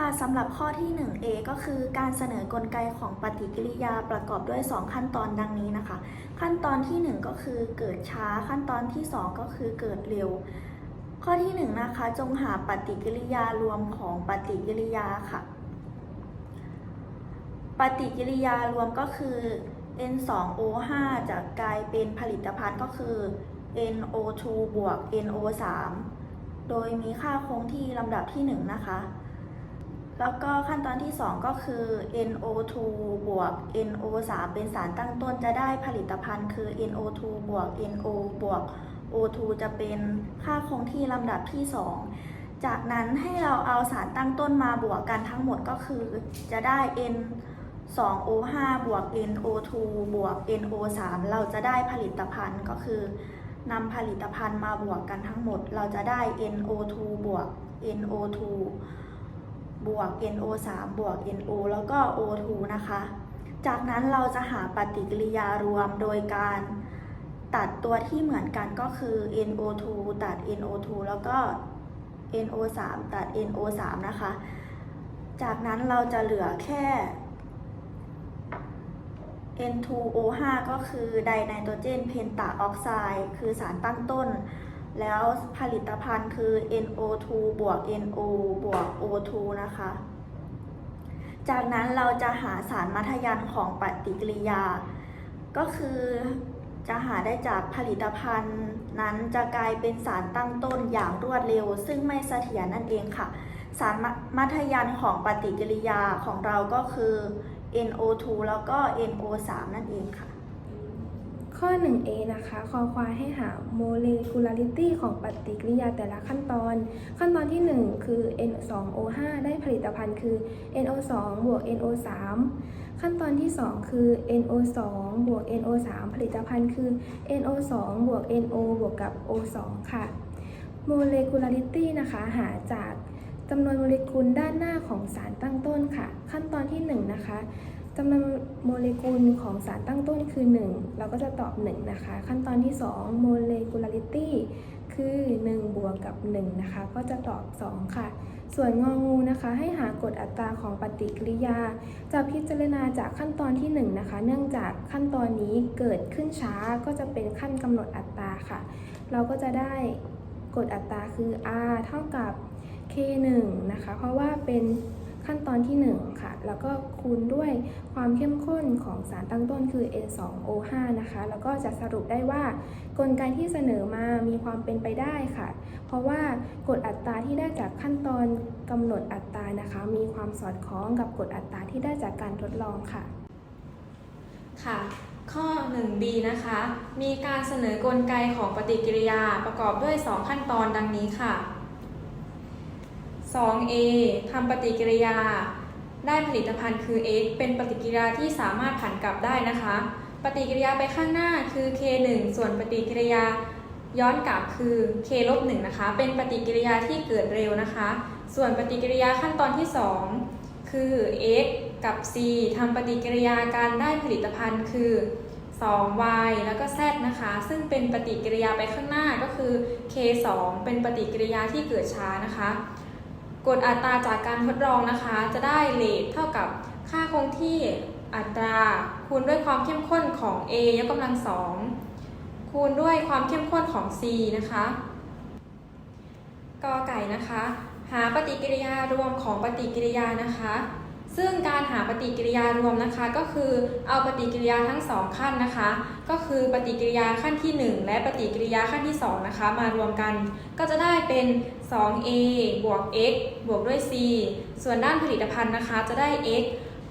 ค่ะสำหรับข้อที่ 1a ก็คือการเสนอกลไกของปฏิกิริยาประกอบด้วย 2 ขั้นตอนดังนี้นะคะ ขั้นตอนที่ 1 ก็คือเกิดช้าขั้นตอนที่ 2 ก็คือเกิดเร็ว ข้อที่1นะคะจงหาปฏิกิริยารวมของปฏิกิริยาค่ะ ปฏิกิริยารวมก็คือ N2O5 จะกลายเป็นผลิตภัณฑ์ก็คือ NO2 บวก NO3 โดยมีค่าคงที่ลำดับที่ 1 นะคะ แล้วก็ขั้นตอนที่ 2 ก็คือ NO2 บวก NO3 เป็นสารตั้งต้นจะได้ผลิตภัณฑ์คือ NO2 บวก NO บวก O2 จะเป็นค่าคงที่ลำดับที่ 2 จากนั้นให้เราเอาสารตั้งต้นมาบวกกันทั้งหมดก็คือจะได้ N 2O5 บวก NO2 บวก NO3 เราจะได้ผลิตภัณฑ์ก็คือนำผลิตภัณฑ์มาบวกกันทั้งหมด เราจะได้ NO2 บวก NO2 บวก NO3 บวก NO แล้วก็ O2 นะคะ จากนั้นเราจะหาปฏิกิริยารวมโดยการตัดตัวที่เหมือนกันก็คือ NO2 ตัด NO2 แล้วก็ NO3 ตัด NO3 นะคะ จากนั้นเราจะเหลือแค่ N2O5 ก็คือไดไนโตรเจนเพนตาออกไซด์คือสารตั้งต้น แล้วผลิตภัณฑ์คือ NO2 บวก NO บวก O2 นะคะ จากนั้นเราจะหาสารมัธยันของปฏิกิริยา ก็คือจะหาได้จากผลิตภัณฑ์นั้นจะกลายเป็นสารตั้งต้นอย่างรวดเร็ว ซึ่งไม่เสถียรนั่นเองค่ะ สารมัธยันของปฏิกิริยาของเราก็คือ NO2 แล้วก็ NO3 นั่นเองค่ะ ข้อ 1a นะคะคอควายให้หา molecularity ของปฏิกิริยาแต่ละขั้นตอน ขั้นตอนที่ 1 คือ N2O5 ได้ผลิตภัณฑ์คือ NO2 บวก NO3 ขั้นตอนที่ 2 คือ NO2 บวก NO3 ผลิตภัณฑ์คือ NO2 บวก NO บวกกับ O2 ค่ะ molecularity นะคะหาจากจำนวนโมเลกุลด้านหน้าของสารตั้งต้นค่ะ ขั้นตอนที่ 1 นะคะ จำนวนโมเลกุลของสารตั้งต้นคือ 1 เราก็จะตอบ 1 นะคะ ขั้นตอนที่2 molecularity คือ 1 บวกกับ 1 นะคะ ก็จะตอบ 2 ค่ะ ส่วนงองูนะคะ ให้หากฎอัตราของปฏิกิริยา จะพิจารณาจากขั้นตอนที่ 1 นะคะ เนื่องจากขั้นตอนนี้เกิดขึ้นช้าก็จะเป็นขั้นกำหนดอัตราค่ะ เราก็จะได้กฎอัตราคือ r เท่ากับ k1 นะคะ เพราะว่าเป็น ขั้นตอนที่ 1 ค่ะ แล้วก็คูณด้วยความเข้มข้นของสารตั้งต้นคือ N2O5 นะคะ แล้วก็จะสรุปได้ว่ากลไกที่เสนอมามีความเป็นไปได้ค่ะ เพราะว่ากฎอัตราที่ได้จากขั้นตอนกำหนดอัตรานะคะ มีความสอดคล้องกับกฎอัตราที่ได้จากการทดลองค่ะ ค่ะข้อ 1b นะคะ มีการเสนอกลไกของปฏิกิริยาประกอบด้วย 2 ขั้นตอนดังนี้ค่ะ 2a ทำปฏิกิริยา ได้ผลิตภัณฑ์คือ x เป็นปฏิกิริยาที่สามารถผันกลับได้นะคะ ปฏิกิริยาไปข้างหน้าคือ k1 ส่วนปฏิกิริยาย้อนกลับคือ k ลบ1นะคะ เป็นปฏิกิริยาที่เกิดเร็วนะคะ ส่วนปฏิกิริยาขั้นตอนที่ 2 คือ x กับ c ทำปฏิกิริยาการได้ผลิตภัณฑ์คือ 2y แล้วก็ z นะคะ ซึ่งเป็นปฏิกิริยาไปข้างหน้าก็คือ k2 เป็นปฏิกิริยาที่เกิดช้านะคะ กฎอัตราจากการทดลองนะคะ จะได้เลทเท่ากับค่าคงที่อัตราคูณด้วยความเข้มข้นของ a ยกกำลังสองคูณด้วยความเข้มข้นของ c นะคะกอไก่นะคะ หาปฏิกิริยารวมของปฏิกิริยานะคะ ซึ่งการหาปฏิกิริยารวมนะคะก็คือเอาปฏิกิริยาทั้งสองขั้นนะคะ ก็คือปฏิกิริยาขั้นที่ 1 และปฏิกิริยาขั้นที่2นะคะมารวมกัน ก็จะได้เป็น 2a บวก x บวกด้วย c ส่วนด้านผลิตภัณฑ์นะคะจะได้ x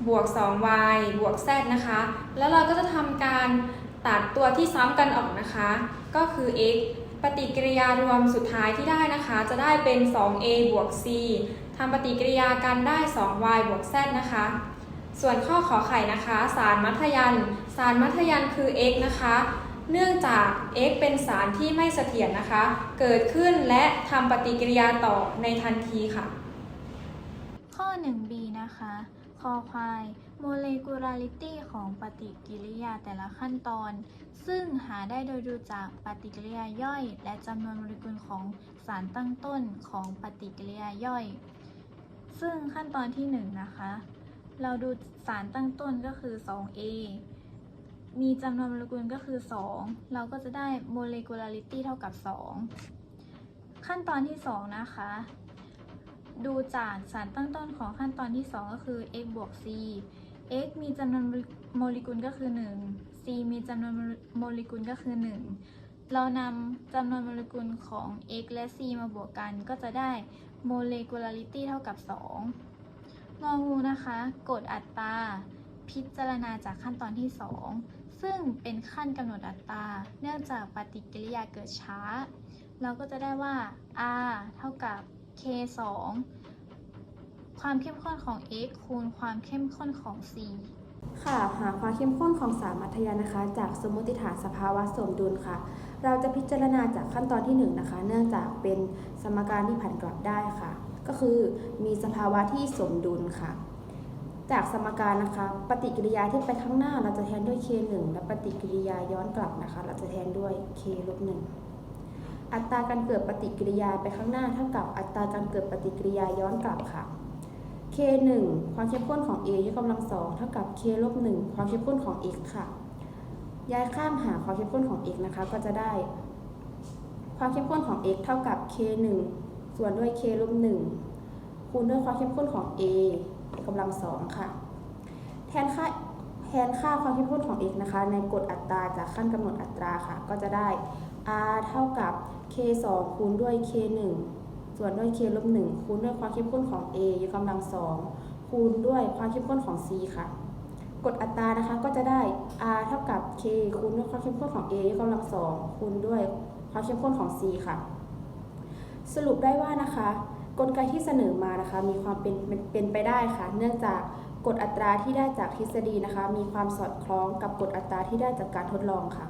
บวก 2y บวก z นะคะ แล้วเราก็จะทำการตัดตัวที่ซ้ำกันออกนะคะ ก็คือ x ปฏิกิริยารวมสุดท้ายที่ได้นะคะ จะได้เป็น 2a บวก c ทำปฏิกิริยากันได้ 2y บวก z นะคะ ส่วนข้อขอไข่นะคะ สารมัธยัน สารมัธยันคือ x นะคะ เนื่องจาก x เป็นสารที่ไม่เสถียรนะคะ เกิดขึ้นและทำปฏิกิริยาต่อในทันทีค่ะ ข้อ 1b นะคะ คอควาย molecularity ของปฏิกิริยาแต่ละขั้นตอน ซึ่งหาได้โดยดูจากปฏิกิริยาย่อย และจำนวนโมเลกุลของสารตั้งต้นของปฏิกิริยาย่อย ซึ่งขั้นตอนที่1นะคะ เราดูสารตั้งต้นก็คือ 2A มีจำนวนโมเลกุลก็คือ 2 เราก็จะได้ molecularity เท่ากับ 2 ขั้นตอนที่ 2 นะคะ ดูจากสารตั้งต้นของขั้นตอนที่ 2 ก็คือ x บวก c x มีจำนวนโมเลกุลก็คือ 1 c มีจำนวนโมเลกุลก็คือ 1 เรานำจำนวนโมเลกุลของ x และ c มาบวกกัน ก็จะได้ molecularity เท่ากับ 2 งองูนะคะกฎอัตรา พิจารณาจากขั้นตอนที่ 2 ซึ่งเป็นขั้นกำหนดอัตรา เนื่องจากปฏิกิริยาเกิดช้า เราก็จะได้ว่า r เท่ากับ k 2ความเข้มข้นของ x คูณความเข้มข้นของ c ค่ะ หาความเข้มข้นของสารมัธยานะคะ จากสมมติฐานสภาวะสมดุลค่ะ เราจะพิจารณาจากขั้นตอนที่1นงนะคะ เนื่องจากเป็นสมการที่ผันกลับได้ค่ะ ก็คือมีสภาวะที่สมดุลค่ะ จากสมการนะคะ ปฏิกิริยาที่ไปข้างหน้าเราจะแทนด้วย k 1และปฏิกิริยาย้อนกลับนะคะ เราจะแทนด้วย k ลบ1 อัตราการเกิดปฏิกิริยาไปข้างหน้าเท่ากับอัตราการเกิดปฏิกิริยาย้อนกลับค่ะ k 1 ความเข้มข้นของ a ยกกำลังสองเท่ากับ k ลบ1ความเข้มข้นของ x ค่ะ ย้ายข้ามหาความเข้มข้นของ x นะคะ ก็จะได้ ความเข้มข้นของ x เท่ากับ k 1 ส่วนด้วย k ลบ1คูณด้วยความเข้มข้นของ a กำลังสองค่ะ แทนค่าแทนค่าความเข้มข้นของ x นะคะ ในกฎอัตราจากขั้นกำหนดอัตราค่ะ ก็จะได้ r เท่ากับ k 2คูณด้วย k 1ส่วนด้วย k ลบ1คูณด้วยความเข้มข้นของ a ยกกำลังสองคูณด้วยความเข้มข้นของ c ค่ะกฎอัตรานะคะก็จะได้ r เท่ากับ k คูณด้วยความเข้มข้นของ a ยกกำลังสองคูณด้วยความเข้มข้นของ c ค่ะ สรุปได้ว่านะคะ กลไกที่เสนอมานะคะ มีความเป็นเป็นเป็นไปได้ค่ะ เนื่องจากกฎอัตราที่ได้จากทฤษฎีนะคะ มีความสอดคล้องกับกฎอัตราที่ได้จากการทดลองค่ะ